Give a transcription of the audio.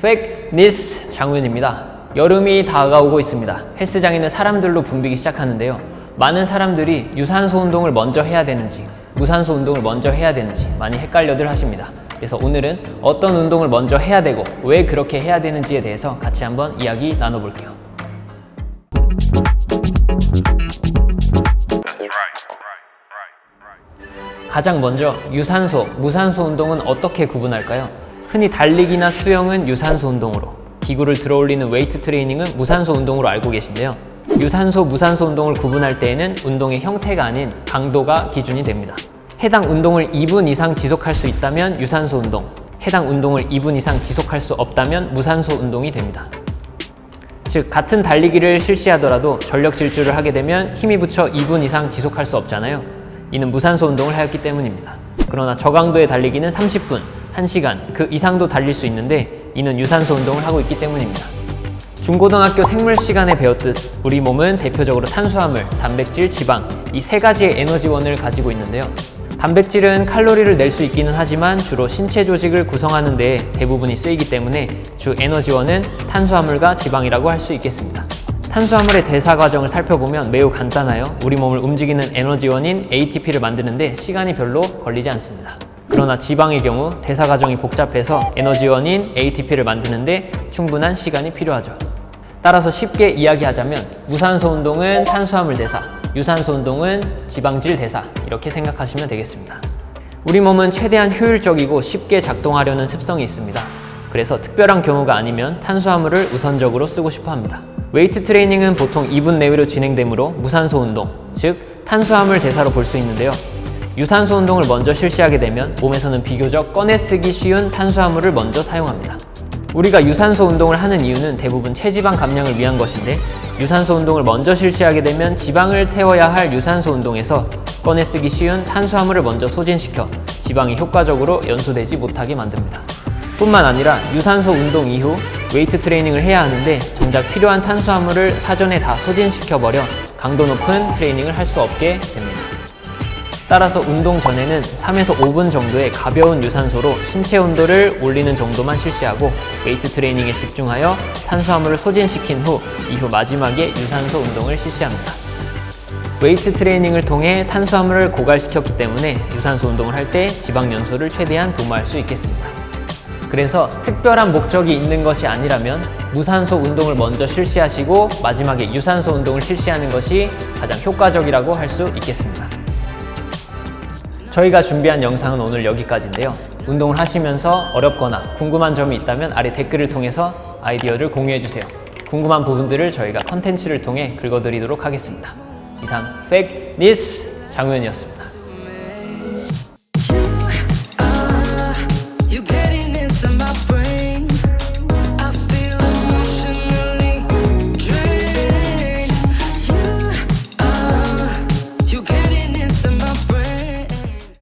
팩니스 장우현입니다. 여름이 다가오고 있습니다. 헬스장에는 사람들로 붐비기 시작하는데요. 많은 사람들이 유산소 운동을 먼저 해야 되는지, 무산소 운동을 먼저 해야 되는지 많이 헷갈려들 하십니다. 그래서 오늘은 어떤 운동을 먼저 해야 되고 왜 그렇게 해야 되는지에 대해서 같이 한번 이야기 나눠볼게요. 가장 먼저 유산소, 무산소 운동은 어떻게 구분할까요? 흔히 달리기나 수영은 유산소 운동으로, 기구를 들어 올리는 웨이트 트레이닝은 무산소 운동으로 알고 계신데요. 유산소, 무산소 운동을 구분할 때에는 운동의 형태가 아닌 강도가 기준이 됩니다. 해당 운동을 2분 이상 지속할 수 있다면 유산소 운동, 해당 운동을 2분 이상 지속할 수 없다면 무산소 운동이 됩니다. 즉 같은 달리기를 실시하더라도 전력 질주를 하게 되면 힘이 붙여 2분 이상 지속할 수 없잖아요. 이는 무산소 운동을 하였기 때문입니다. 그러나 저강도의 달리기는 30분, 1시간 그 이상도 달릴 수 있는데 이는 유산소 운동을 하고 있기 때문입니다. 중고등학교 생물 시간에 배웠듯 우리 몸은 대표적으로 탄수화물, 단백질, 지방 이 세 가지의 에너지원을 가지고 있는데요. 단백질은 칼로리를 낼 수 있기는 하지만 주로 신체 조직을 구성하는 데 대부분이 쓰이기 때문에 주 에너지원은 탄수화물과 지방이라고 할 수 있겠습니다. 탄수화물의 대사 과정을 살펴보면 매우 간단하여 우리 몸을 움직이는 에너지원인 ATP를 만드는데 시간이 별로 걸리지 않습니다. 그러나 지방의 경우 대사 과정이 복잡해서 에너지원인 ATP를 만드는데 충분한 시간이 필요하죠. 따라서 쉽게 이야기하자면 무산소 운동은 탄수화물 대사, 유산소 운동은 지방질 대사 이렇게 생각하시면 되겠습니다. 우리 몸은 최대한 효율적이고 쉽게 작동하려는 습성이 있습니다. 그래서 특별한 경우가 아니면 탄수화물을 우선적으로 쓰고 싶어 합니다. 웨이트 트레이닝은 보통 2분 내외로 진행되므로 무산소 운동, 즉 탄수화물 대사로 볼 수 있는데요. 유산소 운동을 먼저 실시하게 되면 몸에서는 비교적 꺼내 쓰기 쉬운 탄수화물을 먼저 사용합니다. 우리가 유산소 운동을 하는 이유는 대부분 체지방 감량을 위한 것인데 유산소 운동을 먼저 실시하게 되면 지방을 태워야 할 유산소 운동에서 꺼내 쓰기 쉬운 탄수화물을 먼저 소진시켜 지방이 효과적으로 연소되지 못하게 만듭니다. 뿐만 아니라 유산소 운동 이후 웨이트 트레이닝을 해야 하는데 정작 필요한 탄수화물을 사전에 다 소진시켜 버려 강도 높은 트레이닝을 할 수 없게 됩니다. 따라서 운동 전에는 3에서 5분 정도의 가벼운 유산소로 신체 온도를 올리는 정도만 실시하고 웨이트 트레이닝에 집중하여 탄수화물을 소진시킨 후 이후 마지막에 유산소 운동을 실시합니다. 웨이트 트레이닝을 통해 탄수화물을 고갈시켰기 때문에 유산소 운동을 할 때 지방 연소를 최대한 도모할 수 있겠습니다. 그래서 특별한 목적이 있는 것이 아니라면 무산소 운동을 먼저 실시하시고 마지막에 유산소 운동을 실시하는 것이 가장 효과적이라고 할 수 있겠습니다. 저희가 준비한 영상은 오늘 여기까지인데요. 운동을 하시면서 어렵거나 궁금한 점이 있다면 아래 댓글을 통해서 아이디어를 공유해주세요. 궁금한 부분들을 저희가 컨텐츠를 통해 긁어드리도록 하겠습니다. 이상 팩 니스 장우현이었습니다.